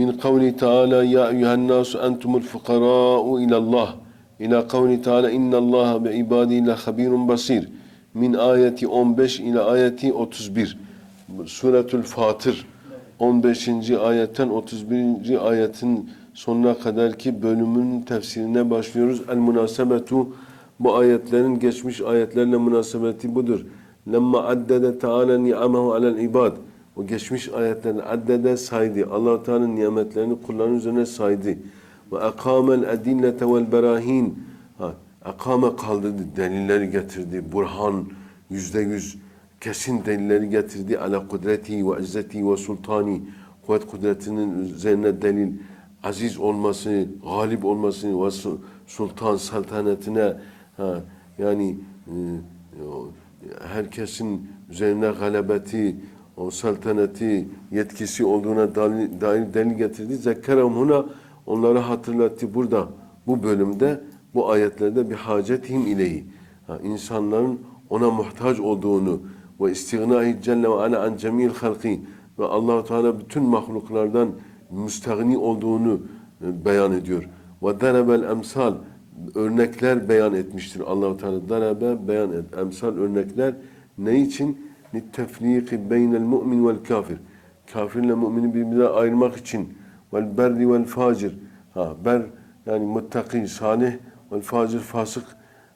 من قوله تعالى يا أيها الناس أنتم الفقراء إلى الله إلى قوله تعالى إن الله بعباده لخبير بصير من آية 15 إلى آية 31 Suretül Fatır 15. ayetten 31. ayetin sonuna kadarki bölümün tefsirine başlıyoruz. El münasebetu bu ayetlerin geçmiş ayetlerle münasebeti budur. Lemma addede Teala ni'amehu alel ibad. O geçmiş ayetlerin addede saydı. allah Teala'nın nimetlerini kulların üzerine saydı. Ve akamel edillete vel berahin. Ha, akame kaldırdı, delilleri getirdi. Burhan, yüzde yüz kesin delilleri getirdi. Ala kudreti ve izzeti ve sultani. Kuvvet kudretinin üzerine delil. Aziz olması, galip olması ve su- sultan saltanetine ha, yani e, herkesin üzerine galebeti, o saltaneti, yetkisi olduğuna dair, dair delil getirdi. Zekkerem huna onları hatırlattı burada. Bu bölümde, bu ayetlerde bir hacetihim ileyi. Ha, insanların ona muhtaç olduğunu ve istignahi celle ve ala an cemil halki ve allah Teala bütün mahluklardan müstahni olduğunu e, beyan ediyor. Ve derebel emsal örnekler beyan etmiştir allah Teala. Derebe beyan et. Emsal örnekler ne için? Beynel mu'min vel kafir. Kafirle mümini birbirine ayırmak için. Vel berri vel facir. Ha, ber yani muttaki, salih vel facir, fasık.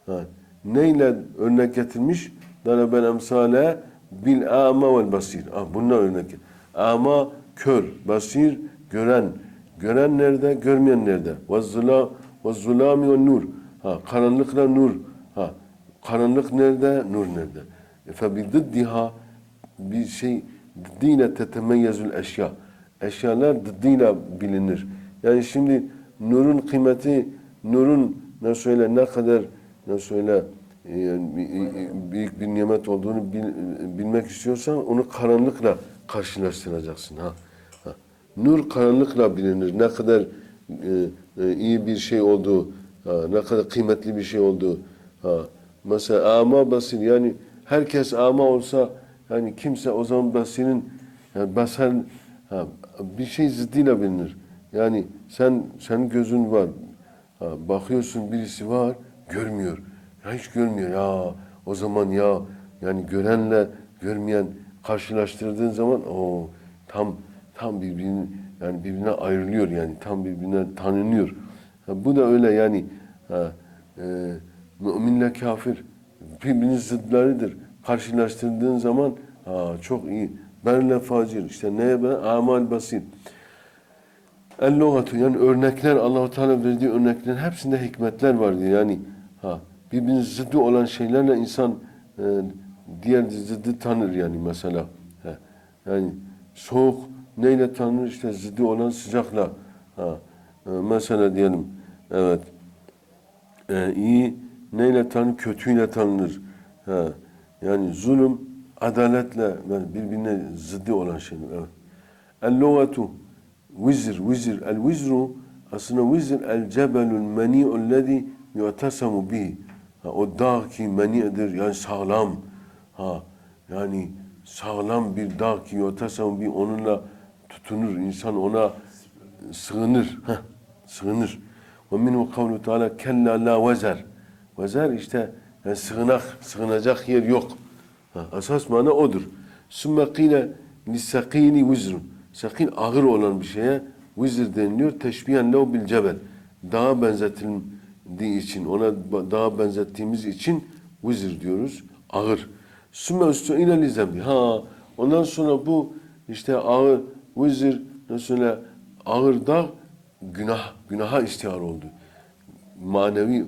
Ha, neyle örnek getirmiş? Darabel emsale bil ama vel basir. Ah, bununla örnek. Ama kör, basir gören. Gören nerede? Görmeyen nerede? Ve zula ve ve nur. Ha, karanlıkla nur. Ha, karanlık nerede? Nur nerede? Dıddiha bir şey dıddıyla tetemeyyezül eşya. Eşyalar dıddıyla bilinir. Yani şimdi nurun kıymeti, nurun ne söyle ne kadar ne söyle e, yani bir- büyük bir nimet olduğunu bil- bilmek istiyorsan onu karanlıkla karşılaştıracaksın ha. ha. Nur karanlıkla bilinir. Ne kadar e, e, iyi bir şey olduğu, ha, ne kadar kıymetli bir şey olduğu. Ha. Mesela ama basir yani herkes ama olsa yani kimse o zaman basirin yani basar ha, bir şey zıddıyla bilinir. Yani sen senin gözün var. Ha, bakıyorsun birisi var görmüyor. Ya hiç görmüyor ya. O zaman ya yani görenle görmeyen karşılaştırdığın zaman o tam tam birbirine yani birbirine ayrılıyor yani tam birbirine tanınıyor. Ha, bu da öyle yani ha, e, müminle kafir birbirinin zıtlarıdır. Karşılaştırdığın zaman ha, çok iyi. Benle facir işte neye ben amal basit. El yani örnekler Allahu Teala verdiği örneklerin hepsinde hikmetler vardır. Yani ha birbirinin zıddı olan şeylerle insan e, diğer zıddı tanır yani mesela. He. Yani soğuk neyle tanır işte zıddı olan sıcakla. Ha. E, mesela diyelim evet e, iyi neyle tanır? Kötüyle tanınır. Ha. Yani zulüm adaletle yani birbirine zıddı olan şeyler. Evet. El lugatu vizr, vizr. El vizru aslında vizr el cebelul mani'u lezi yu'tasamu bihi. Ha, O dağ ki mani'dir yani sağlam. Ha, yani sağlam bir dağ ki yu'tasamu bihi onunla tutunur. insan ona sığınır. Heh, sığınır. Ve minhu kavlu teala kella la vezer. Vezer işte yani sığınak, sığınacak yer yok. Ha, asas mana odur. Sümme kile lissakili vizrun. Sakil ağır olan bir şeye vizr deniliyor. Teşbihen lev bil cebel. Dağa benzetildiği için, ona dağa benzettiğimiz için vizr diyoruz. Ağır. Sümme üstü ile lizembi. Ha, ondan sonra bu işte ağır, vizr, mesela ağır dağ günah, günaha istihar oldu. Manevi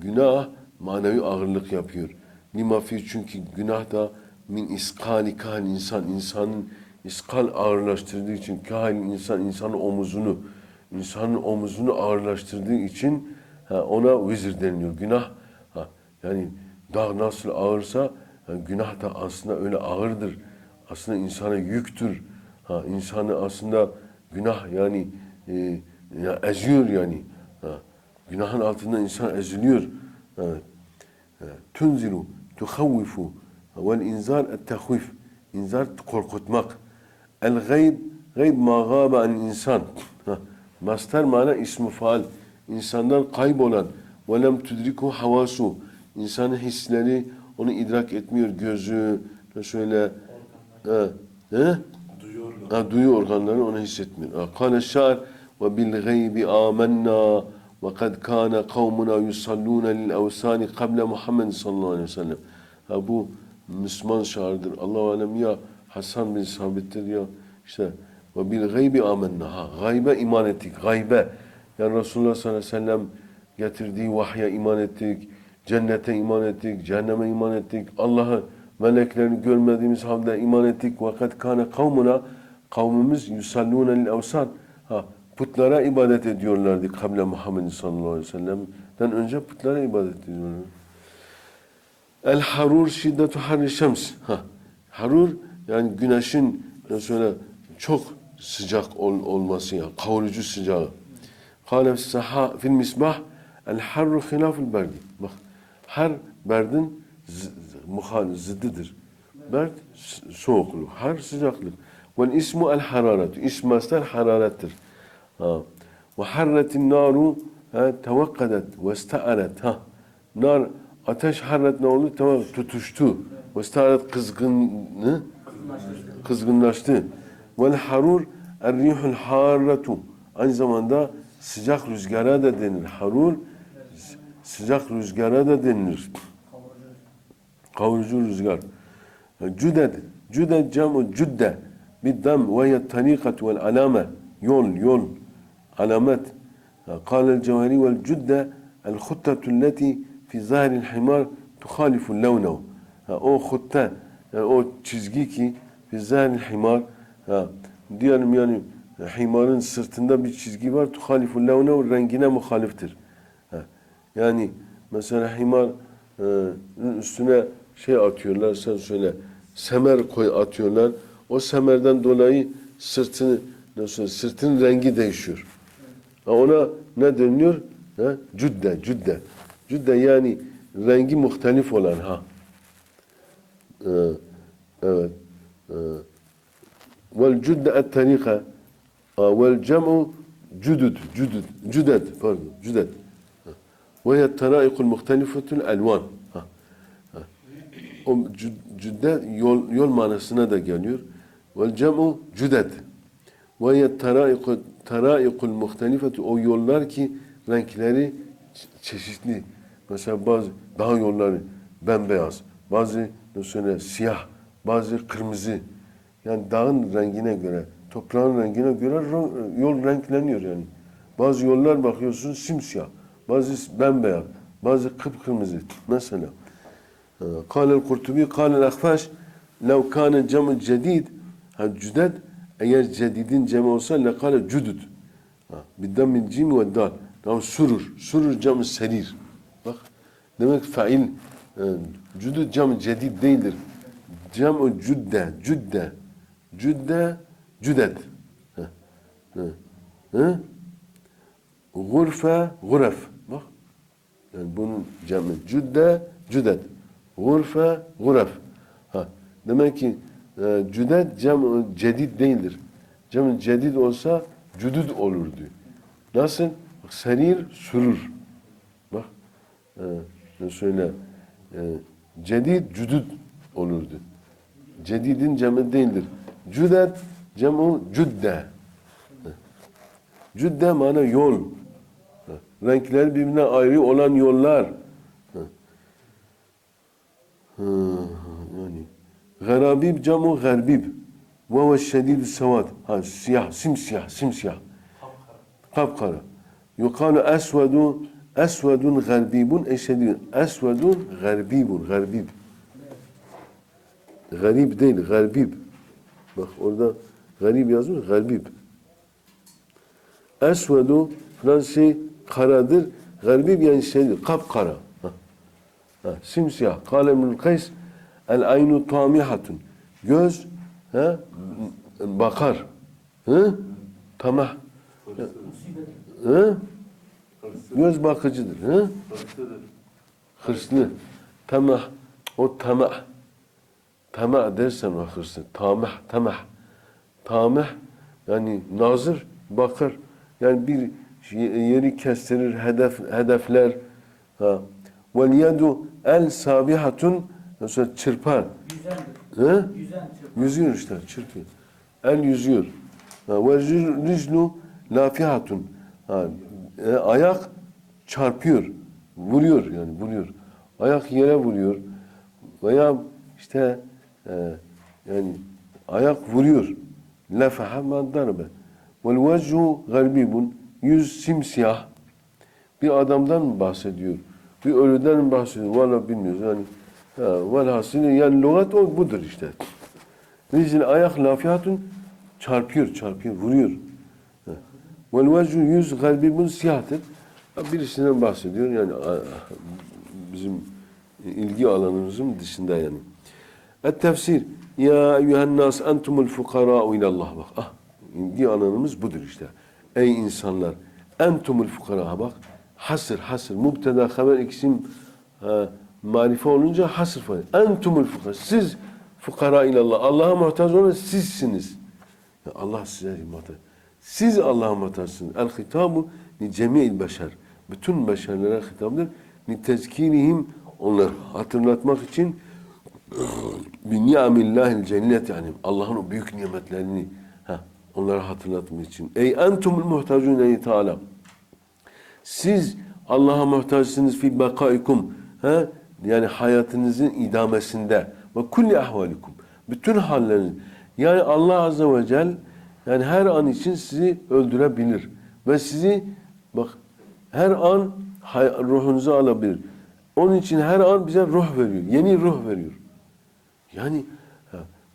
günah manevi ağırlık yapıyor. Lima fi çünkü günah da min iskali kal insan insanın iskal ağırlaştırdığı için kahin insan insanın omuzunu insanın omuzunu ağırlaştırdığı için ha, ona vizir deniliyor. Günah ha, yani dağ nasıl ağırsa ha, günah da aslında öyle ağırdır. Aslında insana yüktür. Ha, insanı aslında günah yani e, ya eziyor yani. Ha, günahın altında insan eziliyor. Ha, tunziru, tuhawwifu vel inzar et tehvif. İnzar korkutmak. El gayb, gayb ma gâbe an insan. Ha, Master mana ismi faal. İnsandan kaybolan. Ve lem tudriku havasu. İnsanın hisleri onu idrak etmiyor. Gözü, şöyle ha, he? Ha, duyu organları onu hissetmiyor. Ha, Kâle şair ve bil gaybi âmennâ ve kâne kavmuna yusallûne lil evsâni kable Muhammed sallallahu aleyhi ve sellem. Ha, bu Müslüman şairdir. Allahu alem ya Hasan bin Sabit'tir ya işte ve bil gaybi âmennâ. Ha, gaybe iman ettik. Gaybe. Yani Resulullah sallallahu aleyhi ve sellem getirdiği vahye iman ettik. Cennete iman ettik. Cehenneme iman ettik. Allah'ı meleklerini görmediğimiz halde iman ettik. Vakat kâne kavmuna kavmimiz yusallûne lil evsan. Ha, putlara ibadet ediyorlardı kable Muhammed sallallahu aleyhi ve sellem'den önce putlara ibadet ediyorlardı. El harur şiddetu harri şems. Ha, harur yani güneşin şöyle çok sıcak ol, olması ya, kavurucu sıcağı. Kâle saha fil misbah el harru hilaful berdi. Bak, her berdin muhal zıddıdır. Berd soğukluk, har sıcaklık. Vel ismu el hararetu. İsm master hararettir. Ve harretin naru tevakkadet ve istaaret. Ha. Nar ateş harret ne oldu? Tamam tutuştu. Ve istaaret kızgını kızgınlaştı. Vel harur er-rihul harratu. Aynı zamanda sıcak rüzgara da denir. Harur sıcak rüzgara da denilir. Kavurucu rüzgar. Cüded. Cüded camu cüdde. Biddam ve hiye tarikat vel alame. Yol, yol. Alamet. قال الجوهري والجدة الخطة التي في ظاهر الحمار تخالف لونه. Ha, O hutta, yani o çizgi ki fi zâhiril himar, ha, diyelim yani himarın sırtında bir çizgi var, tuhalifu levnehu rengine muhaliftir. Ha, yani mesela himar e, üstüne şey atıyorlar, sen söyle, semer koy atıyorlar. O semerden dolayı sırtını, nasıl sırtının rengi değişiyor. Ona ne deniliyor? Ha? Cüdde, cüdde. Cüdde yani rengi muhtelif olan ha. Ee, evet. Ee, Vel cüdde et tarika. Vel cem'u cüdüd, cüdüd, cüded, pardon, cüded. Ve hiye teraikul muhtelifetul elvan. O cü- cüdde yol, yol manasına da geliyor. Vel cem'u cüded. Ve hiye teraikul teraikul muhtelifetu o yollar ki renkleri çe- çeşitli. Mesela bazı dağ yolları bembeyaz, bazı mesela siyah, bazı kırmızı. Yani dağın rengine göre, toprağın rengine göre ro- yol renkleniyor yani. Bazı yollar bakıyorsun simsiyah, bazı bembeyaz, bazı kıpkırmızı mesela. قال القرطبي قال الأخفاش لو كان الجمع جديد الجدد eğer cedidin cemi olsa lekale cüdüd. Biddammin cim ve dal. Tamam surur. Surur cem serir. Bak. Demek fail e, cüdüd cem cedid değildir. Cem o cüdde. Cüdde. Cüdde. Hı? Gurfe. Guref. Bak. Yani bunun cemi. Cüdde. Cüded. Gurfe. Guref. Ha. Demek ki e, cüded cem cedid değildir. Cem cedid olsa cüdüd olurdu. Nasıl? Serir sürür. Bak e, ne söyle e, cedid cüdüd olurdu. Cedidin cemi değildir. Cüded cemu cüdde. Cüdde mana yol. Renkler birbirine ayrı olan yollar. Yani Garabib camu garbib. Ve huve şedidü sevad. Ha, siyah, simsiyah, simsiyah. Kapkara. Yukalu esvedu, esvedun garbibun eşedidun. Esvedun garbibun, garbib. Garib değil, garbib. Bak orada garip yazmış. Galbib. Esvedu Fransız karadır. Galbib yani şeydir. Kapkara. Ha. Ha. Simsiyah. Kalemül kays. El aynu tamihatun. Göz ha, bakar. Hı? Tamah. Hı? Göz bakıcıdır. Hı? Hırslı. Tamah. O tamah. Tamah dersen o hırslı. Tamah, tamah. Tamah yani nazır bakar. Yani bir yeri kestirir, hedef hedefler. Ha. Vel yedu el sabihatun mesela çırpar. Hı? Yüzüyor işte, çırpıyor. El yüzüyor. Ve riclu lafihatun. Ha, e, ayak çarpıyor, vuruyor yani vuruyor. Ayak yere vuruyor. Veya işte e, yani ayak vuruyor. Lafaha ma darbe. Vel veccu garbibun. Yüz simsiyah. Bir adamdan mı bahsediyor? Bir ölüden mi bahsediyor? Valla bilmiyoruz. Yani ha, velhasıl yani lügat o budur işte. Rizil ayak lafihatun çarpıyor, çarpıyor, vuruyor. Vel veccu yüz garbibun siyahtır. Birisinden bahsediyor yani bizim ilgi alanımızın dışında yani. Et tefsir. Ya eyyühen nas entumul fukara'u ilallah. Bak ah ilgi alanımız budur işte. Ey insanlar entumul fukara bak. Hasır hasır. Mubteda haber ikisim ha, marife olunca hasır falan. Entumul fukara. Siz fukara ilallah. Allah'a muhtaç olan sizsiniz. Ya Allah size muhtaç. Siz Allah'a muhtaçsınız. El hitabu li cemi'il beşer. Bütün beşerlere hitapdır. Li tezkirihim onları hatırlatmak için bi ni'amillahil cennet yani Allah'ın o büyük nimetlerini ha, onlara hatırlatmak için. Ey entumul muhtacun ey Teala. Siz Allah'a muhtaçsınız fi bakaikum. Ha? Yani hayatınızın idamesinde ve kulli ahvalikum. Bütün halleriniz. Yani Allah Azze ve Celle yani her an için sizi öldürebilir. Ve sizi bak her an ruhunuzu alabilir. Onun için her an bize ruh veriyor. Yeni ruh veriyor. Yani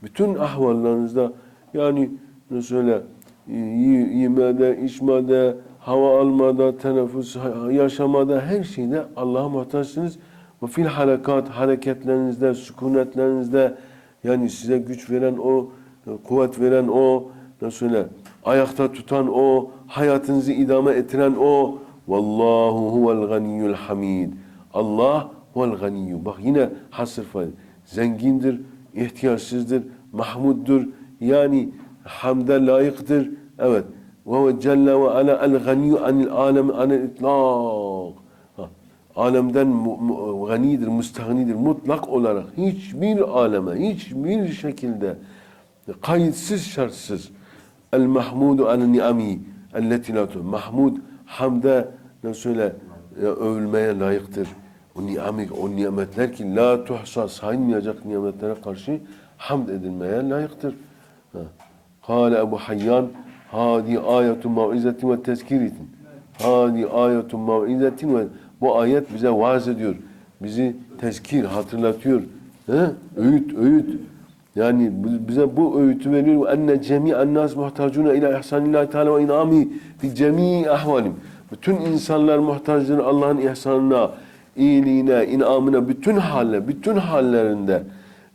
bütün ahvallarınızda yani ne söyle y- yemede, içmede, hava almada, teneffüs, yaşamada her şeyde Allah'a muhtaçsınız. Ve fil halakat, hareketlerinizde, sükunetlerinizde yani size güç veren o, kuvvet veren o, ne söyle ayakta tutan o, hayatınızı idame ettiren o. Vallahu huvel ganiyyul hamid. Allah huvel ganiyyu. Bak yine hasır fayda. Zengindir, ihtiyaçsızdır, mahmuddur. Yani hamde layıktır. Evet. Ve huve celle ve ala el ganiyyu anil alem anil itlaq. Alemden ganidir, müstahnidir. Mutlak olarak hiçbir aleme, hiçbir şekilde kayıtsız şartsız el mahmudu ala ni'ami elleti la Mahmud hamde ne söyle e, övülmeye layıktır. O ni'ami, o nimetler ki la tuhsa sayılmayacak nimetlere karşı hamd edilmeye layıktır. Kale Ebu Hayyan hadi ayetun mau'izetin ve tezkiritin. Hadi ayetun mau'izetin ve bu ayet bize vaaz ediyor. Bizi tezkir, hatırlatıyor. He? Öğüt, öğüt. Yani bize bu öğütü veriyor. Enne cemi'en nas muhtacuna ila ihsanillahi teala ve inami fi cemii ahvalim. Bütün insanlar muhtaçtır Allah'ın ihsanına, iyiliğine, inamına, bütün halle, bütün hallerinde.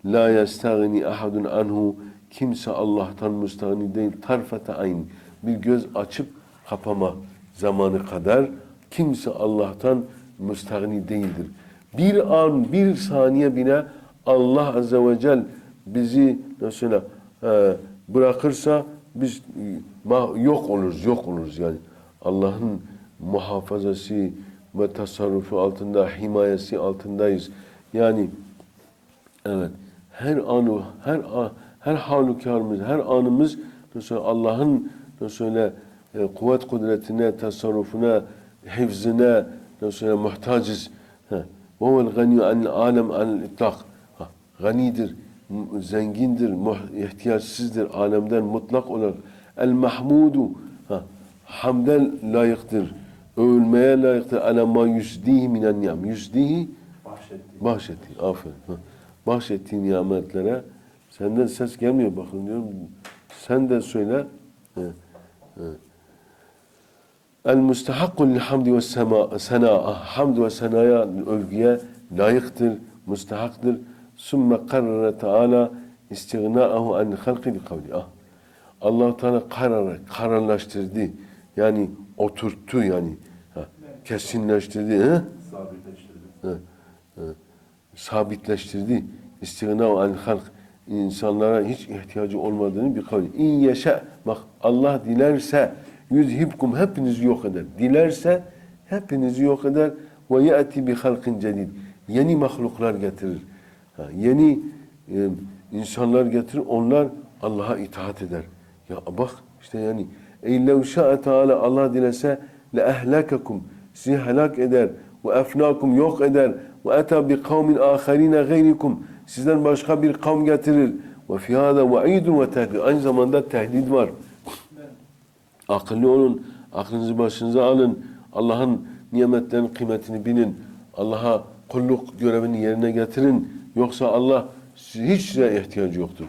La yestagni ahadun anhu. Kimse Allah'tan müstahni değil. Tarfete ayn. Bir göz açıp kapama zamanı kadar kimse Allah'tan müstahni değildir. Bir an, bir saniye bile Allah Azze ve Celle bizi mesela e, bırakırsa biz e, yok oluruz, yok oluruz yani. Allah'ın muhafazası ve tasarrufu altında, himayesi altındayız. Yani evet her anı, her her halükarımız, her anımız mesela Allah'ın mesela e, kuvvet kudretine, tasarrufuna, hifzine mesela muhtacız. Ve huvel ganiyyu anil alem anil itlak. Ganidir, zengindir, ihtiyaçsızdır alemden mutlak olarak. El mahmudu ha, hamden layıktır. Övülmeye layıktır. Ala ma yusdihi minen niyam. Yusdihi Bahşetti. bahşetti. Aferin. Bahşettiği nimetlere Senden ses gelmiyor bakın diyorum. Sen de söyle. He, he. El mustahakkul lil hamdi ve sema, sena, hamd ve senaya, övgüye layıktır, mustahaktır. Sümme karara Teala istighna'ahu an halqi bi kavli. Ah. allah Teala karar, kararlaştırdı. Yani oturttu yani. Ha, kesinleştirdi. He? sabitleştirdi. sabitleştirdi. İstigna an halk insanlara hiç ihtiyacı olmadığını bir kavli. İn yaşa bak Allah dilerse yüzhibkum hepinizi yok eder. Dilerse hepinizi yok eder ve yati bi halkin cedid. Yeni mahluklar getirir. Ha, yeni e, insanlar getirir. Onlar Allah'a itaat eder. Ya bak işte yani lev şa'a Teala Allah dilese le ehlakakum sizi helak eder ve efnakum yok eder ve bi kavmin aharine gayrikum sizden başka bir kavm getirir hada vaidun ve tehdid aynı zamanda tehdit var akıllı olun aklınızı başınıza alın. Allah'ın nimetlerin kıymetini bilin Allah'a kulluk görevini yerine getirin. Yoksa Allah hiç size ihtiyacı yoktur.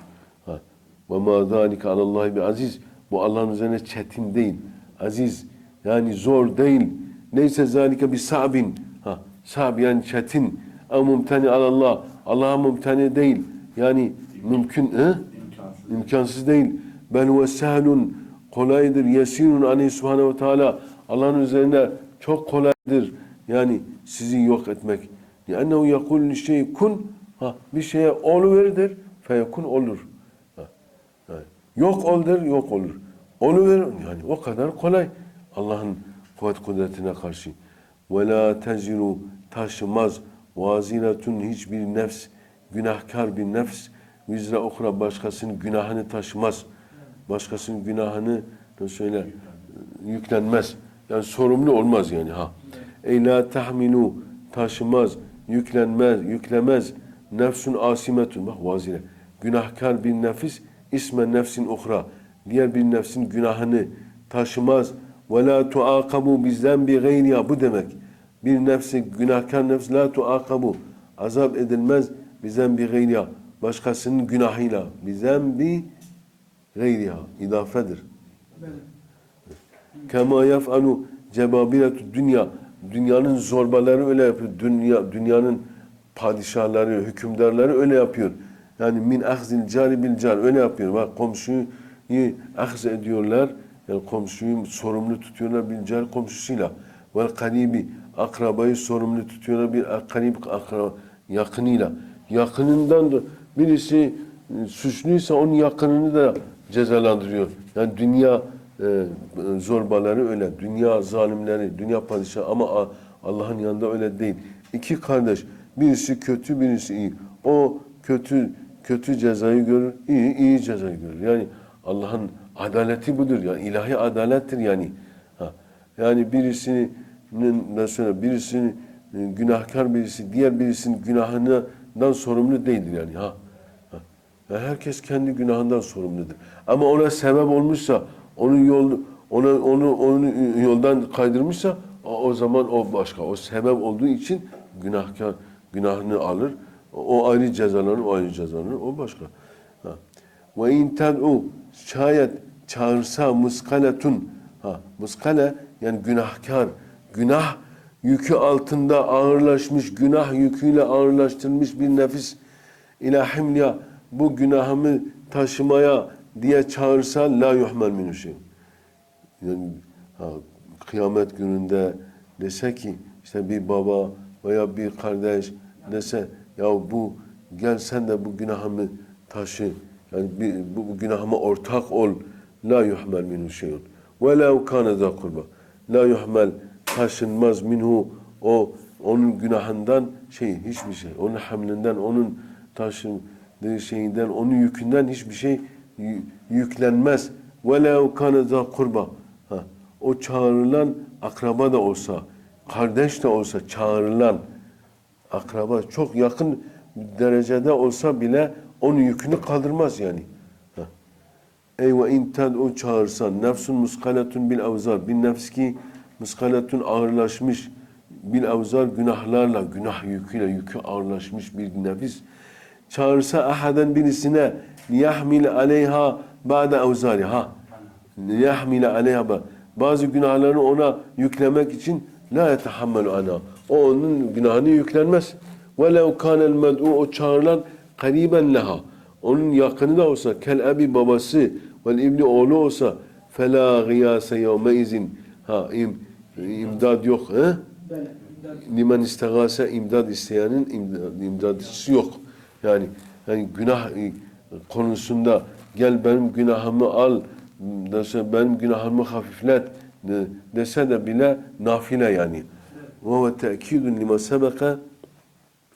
Ve ma zalike alallahi bi aziz. Bu Allah'ın üzerine çetin değil. Aziz yani zor değil. Neyse zalike bir sabin. Ha sab yani çetin. Ev mumtani alallah. Allah'a mumtani değil. Yani mümkün he? İmkansız. imkansız değil. Bel ve sehlun kolaydır yesirun aleyhi subhanehu ve teala Allah'ın üzerine çok kolaydır yani sizi yok etmek لِأَنَّهُ يَقُولُ لِشَيْءٍ kun ha, bir şeye oluverir feyekun olur ha, yani yok oldur yok olur oluver yani o kadar kolay Allah'ın kuvvet kudretine karşı ve la teziru taşımaz vaziratun hiçbir nefs günahkar bir nefs vizra okra başkasının günahını taşımaz Başkasının günahını söyle yüklenmez. Yani sorumlu olmaz yani ha. Ey la tahmilu taşımaz yüklenmez yüklemez. Nefsun asimetun. Bak vazire. Günahkar bir nefis isme nefsin ukra diğer bir nefsin günahını taşımaz. Ve la tuakabu bizden bir gayriya bu demek. Bir nefsi günahkar nefs la tuakabu azap edilmez bizden bir gayriya başkasının günahıyla. Bizden bir gayriha idafedir Kema yef'alu cebabiletu dünya. Dünyanın zorbaları öyle yapıyor. Dünya, dünyanın padişahları, hükümdarları öyle yapıyor. Yani min ahzil cari bil car öyle yapıyor. Bak komşuyu ahz ediyorlar. Yani komşuyu sorumlu tutuyorlar bil car komşusuyla. Vel karibi akrabayı sorumlu tutuyorlar bir akarib akra, yakınıyla. Yakınından da birisi suçluysa onun yakınını da cezalandırıyor. Yani dünya e, zorbaları öyle, dünya zalimleri, dünya padişahı ama Allah'ın yanında öyle değil. İki kardeş, birisi kötü, birisi iyi. O kötü kötü cezayı görür, iyi iyi cezayı görür. Yani Allah'ın adaleti budur. Yani ilahi adalettir yani. Ha. Yani birisinin mesela birisinin e, günahkar birisi diğer birisinin günahından sorumlu değildir yani. Ha. Ya herkes kendi günahından sorumludur. Ama ona sebep olmuşsa, onun yol ona onu onu yoldan kaydırmışsa o, zaman o başka. O sebep olduğu için günahkar günahını alır. O, ayrı cezalanır, o ayrı cezalanır. O başka. Ve in ted'u şayet çağırsa muskaletun ha muskale yani günahkar günah yükü altında ağırlaşmış günah yüküyle ağırlaştırılmış bir nefis ila himliya bu günahımı taşımaya diye çağırsa la yuhmel minhu şey. Yani ha, kıyamet gününde dese ki işte bir baba veya bir kardeş dese ya bu gel sen de bu günahımı taşı. Yani bir, bu, bu günahıma ortak ol. La yuhmel minhu şeyun. Ve la kana za kurba. La yuhmel taşınmaz minhu o onun günahından şey hiçbir şey. Onun hamlinden, onun taşındığı şeyinden, onun yükünden hiçbir şey yüklenmez. Kana za kurba. O çağrılan akraba da olsa, kardeş de olsa çağrılan akraba çok yakın derecede olsa bile onun yükünü kaldırmaz yani. Ey ve in ted'u çağırsan nefsun muskaletun bil avzar. Bir nefs ki muskaletun ağırlaşmış bil avzar günahlarla, günah yüküyle yükü ağırlaşmış bir nefis çağırsa ahaden birisine liyahmil aleyha ba'de evzariha liyahmil aleyha ba- bazı günahlarını ona yüklemek için la yetehammelu ana. O onun günahını yüklenmez. Velev kanel med'u o çağrılan kariben leha. Onun yakını da olsa kel abi babası vel ibni oğlu olsa fela gıyase yevme izin ha im, imdad yok he? limen istegase imdad isteyenin imdad, imdadçısı yok. Yani yani günah e, konusunda gel benim günahımı al dese benim günahımı hafiflet de- dese de bile nafile yani. Ve huve te'kidun lima sebeka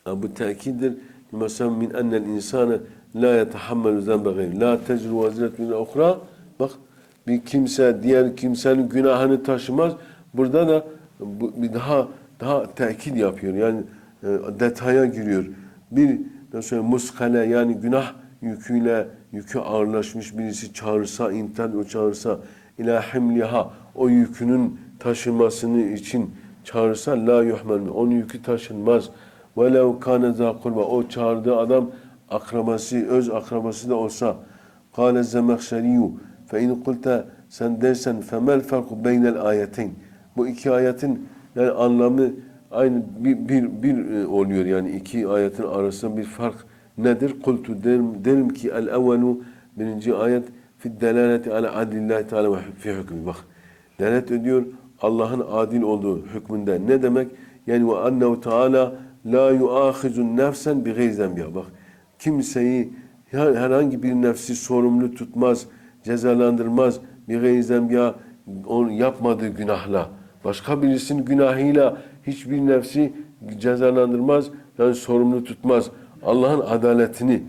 bu te'kiddir lima min ennel insane la yetehammelu zenbe gayri. La tecru vaziretun ukhra. Bak bir kimse diğer kimsenin günahını taşımaz. Burada da bu, bir daha daha tekit yapıyor. Yani e, detaya giriyor. Bir nasıl muskale yani günah yüküyle yükü ağırlaşmış birisi çağırsa, imtihan o çağırsa ila himliha o yükünün taşınmasını için çağırsa la yuhmel onun yükü taşınmaz. Velev kâne zâ kurba o çağırdığı adam akrabası, öz akrabası da olsa kâle zemekşeriyu fe in kulte sen dersen femel farku beynel ayeteyn bu iki ayetin yani anlamı aynı bir, bir, bir e, oluyor yani iki ayetin arasında bir fark nedir? Kultu derim, derim ki el evvelu birinci ayet fi delaleti ala adlillahi teala ve fi hükmü bak delalet ediyor Allah'ın adil olduğu hükmünde ne demek? Yani ve annehu teala la yuahizun nefsen bi gayri zenbiha bak kimseyi her- herhangi bir nefsi sorumlu tutmaz, cezalandırmaz. Bir gayri zenbiha onun yapmadığı günahla. Başka birisinin günahıyla hiçbir nefsi cezalandırmaz, yani sorumlu tutmaz. Allah'ın adaletini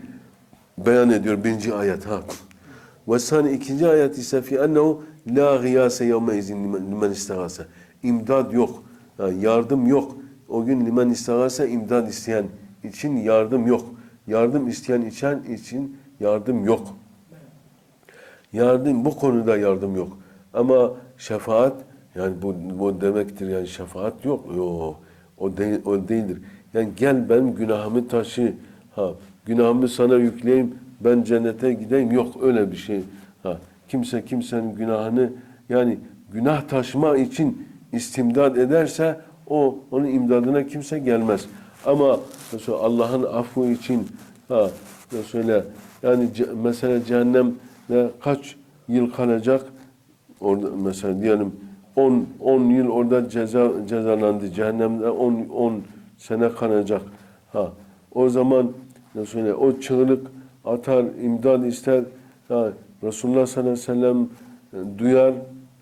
beyan ediyor birinci ayet ha. Ve sani ikinci ayet ise fi ennehu la gıyase yevme izin limen, istagase. İmdad yok. Yani yardım yok. O gün limen istagase imdad isteyen için yardım yok. Yardım isteyen için için yardım yok. Yardım bu konuda yardım yok. Ama şefaat yani bu, bu demektir yani şefaat yok. Yok. O değil, o değildir. Yani gel benim günahımı taşı. Ha, günahımı sana yükleyeyim. Ben cennete gideyim. Yok öyle bir şey. Ha, kimse kimsenin günahını yani günah taşıma için istimdad ederse o onun imdadına kimse gelmez. Ama Allah'ın affı için ha mesela yani mesela cehennemde kaç yıl kalacak? Orada mesela diyelim 10 10 yıl orada ceza cezalandı. Cehennemde 10 10 sene kalacak. Ha o zaman nasıl söyle o çığlık atar, imdad ister. Ha, Resulullah sallallahu aleyhi ve sellem e, duyar.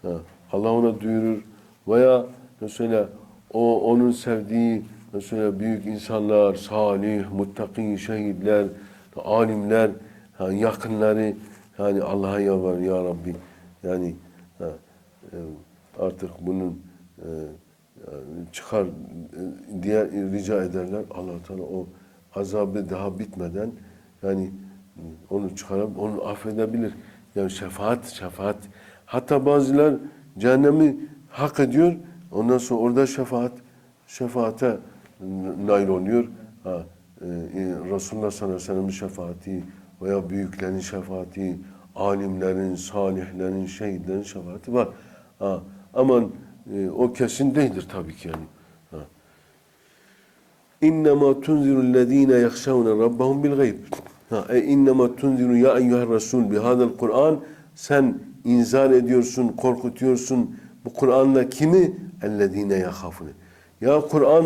Ha, Allah ona duyurur. Veya nasıl söyle o onun sevdiği söyle büyük insanlar, salih, muttaki, şehitler, alimler, ha, yakınları yani Allah'a yalvarır ya Rabbi. Yani ha, e, artık bunun e, yani çıkar diye rica ederler. allah Teala o azabı daha bitmeden yani onu çıkarıp onu affedebilir. Yani şefaat, şefaat. Hatta bazılar cehennemi hak ediyor. Ondan sonra orada şefaat, şefaate nail oluyor. Ha, e, e, Resulullah sallallahu aleyhi ve sellem'in şefaati veya büyüklerin şefaati, alimlerin, salihlerin, şehitlerin şefaati var. Ha, aman e, o kesin değildir tabii ki yani. İnnemâ tunzirü'llezîne yahşavne rabbahum bil gayb. Ha, e innemâ tunziru ya eyyuhel Resul bihâdel Kur'an sen inzar ediyorsun, korkutuyorsun bu Kur'an'la kimi? Ellezîne yahafune. Ya Kur'an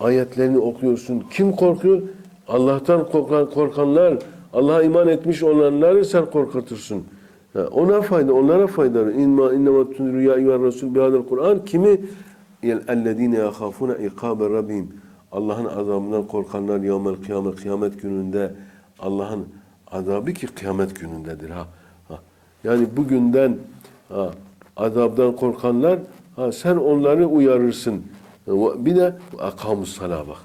ayetlerini okuyorsun. Kim korkuyor? Allah'tan korkan, korkanlar, Allah'a iman etmiş olanları sen korkutursun. Ona fayda, onlara fayda. İnma innema tunziru ya eyyuhel resul bihadel Kur'an. Kimi? Ellezine yahafuna ikabe rabbim. Allah'ın azabından korkanlar yevmel kıyamet, kıyamet gününde Allah'ın azabı ki kıyamet günündedir ha. ha. Yani bugünden ha, azabdan korkanlar ha, sen onları uyarırsın. Bir de akamus sala bak.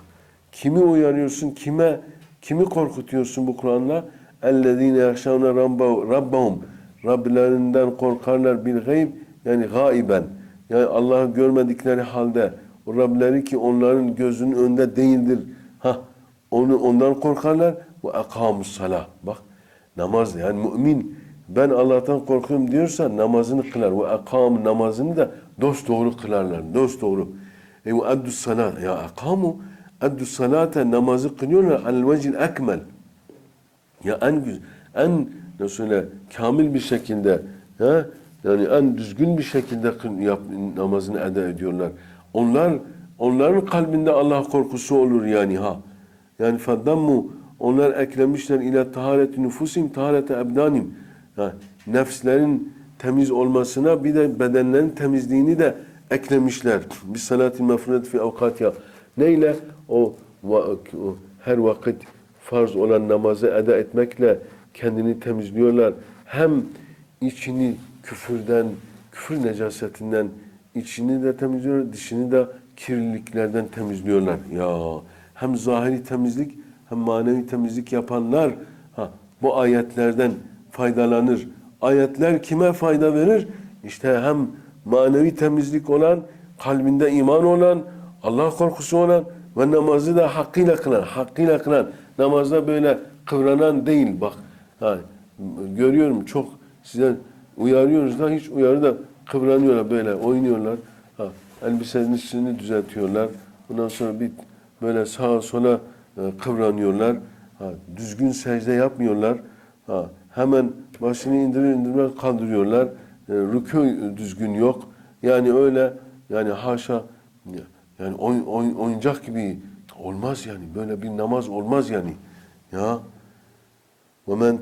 Kimi uyarıyorsun, kime kimi korkutuyorsun bu Kur'an'la? Ellezine yahşavne rabbahum. Rablerinden korkarlar bil gayb yani gaiben. Yani Allah'ı görmedikleri halde o Rableri ki onların gözünün önünde değildir. Ha onu ondan korkarlar ve akamus salah. Bak namaz yani mümin ben Allah'tan korkuyorum diyorsa namazını kılar. Ve akam namazını da dost doğru kılarlar. Dost doğru. E ve addus salat. Ya akamu addus salate namazı kılıyorlar al vecil ekmel. Ya en güzel, en söyle, kamil bir şekilde, ha? yani en düzgün bir şekilde yap, namazını eda ediyorlar. Onlar, onların kalbinde Allah korkusu olur yani ha. Yani faddammu, onlar eklemişler ile tahareti nüfusim, taharete ebdanim. Ha, nefslerin temiz olmasına bir de bedenlerin temizliğini de eklemişler. Bir salatin mefrudet fi avkatya. Neyle? O, o her vakit farz olan namazı eda etmekle kendini temizliyorlar. Hem içini küfürden, küfür necasetinden içini de temizliyorlar, dışını da kirliliklerden temizliyorlar. Ya hem zahiri temizlik hem manevi temizlik yapanlar ha, bu ayetlerden faydalanır. Ayetler kime fayda verir? İşte hem manevi temizlik olan, kalbinde iman olan, Allah korkusu olan ve namazı da hakkıyla kılan, hakkıyla kılan, namazda böyle kıvranan değil bak. Ha, görüyorum çok size uyarıyoruz da hiç uyarı da kıvranıyorlar böyle oynuyorlar. Ha, elbisenin üstünü düzeltiyorlar. Ondan sonra bir böyle sağa sola e, kıvranıyorlar. Ha, düzgün secde yapmıyorlar. Ha, hemen başını indirir indirmez kaldırıyorlar. E, rükû düzgün yok. Yani öyle yani haşa yani oy, oy, oyuncak gibi olmaz yani. Böyle bir namaz olmaz yani. Ya ve men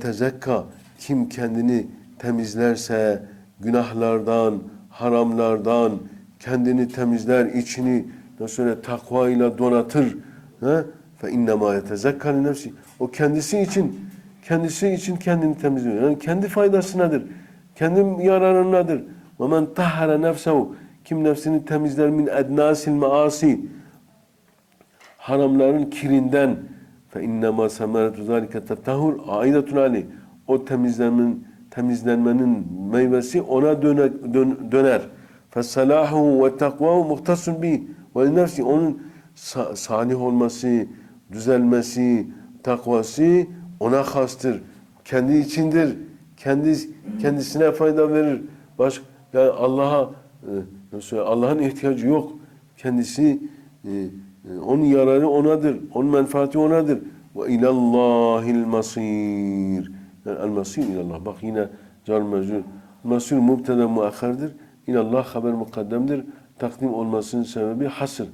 kim kendini temizlerse günahlardan, haramlardan kendini temizler, içini nasıl söyle takva ile donatır. He? Fe innema yetezekka nefsi. O kendisi için kendisi için kendini temizliyor. Yani kendi faydasınadır. Kendi yararınadır. Ve men tahhara nefsehu kim nefsini temizler min ednasil maasi haramların kirinden fe innema semeretu zalike tetahur aidatun ali o temizlenmenin temizlenmenin meyvesi ona döner, dön, döner. Fesalahu ve takvahu muhtasun bi ve nefsi onun sa- salih olması, düzelmesi, takvası ona hastır. Kendi içindir. Kendi kendisine fayda verir. Baş yani Allah'a e, Allah'ın ihtiyacı yok. Kendisi e, onun yararı onadır. Onun menfaati onadır. Ve ilallahil masir. Yani el masir ilallah. Bak yine car mecrur. Masir mubteda muakhardır. İlallah haber mukaddemdir. Takdim olmasının sebebi hasır.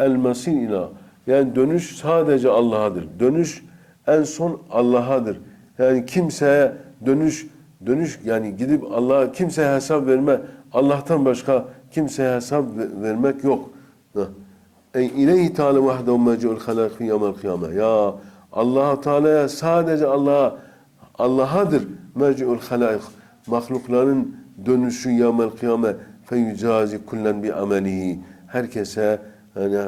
El masir ilah. Yani dönüş sadece Allah'adır. Dönüş en son Allah'adır. Yani kimseye dönüş dönüş yani gidip Allah'a kimseye hesap verme. Allah'tan başka kimseye hesap ve- vermek yok. Heh. Ey ileyhi teala vahdehu meci'ul halak yevmel kıyame. Ya Allah Teala'ya sadece Allah'a Allah'adır meci'ul halak. Mahlukların dönüşü yevmel kıyame fe yücazi kullen bi amelihi. Herkese yani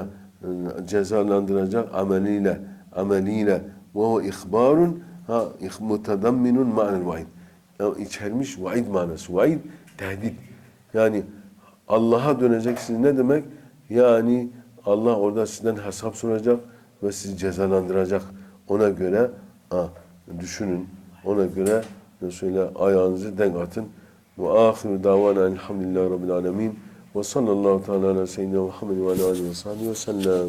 cezalandıracak ameliyle ameliyle ve o ihbarun ha mutadamminun ma'nel vaid. Yani içermiş vaid manası. Vaid tehdit. Yani Allah'a döneceksiniz ne demek? Yani Allah orada sizden hesap soracak ve sizi cezalandıracak. Ona göre ha, düşünün. Ona göre ne söyle ayağınızı denk atın. Ve ahiru davana elhamdülillahi rabbil alemin. Ve sallallahu teala ala seyyidina Muhammed ve ala alihi ve ve sellem.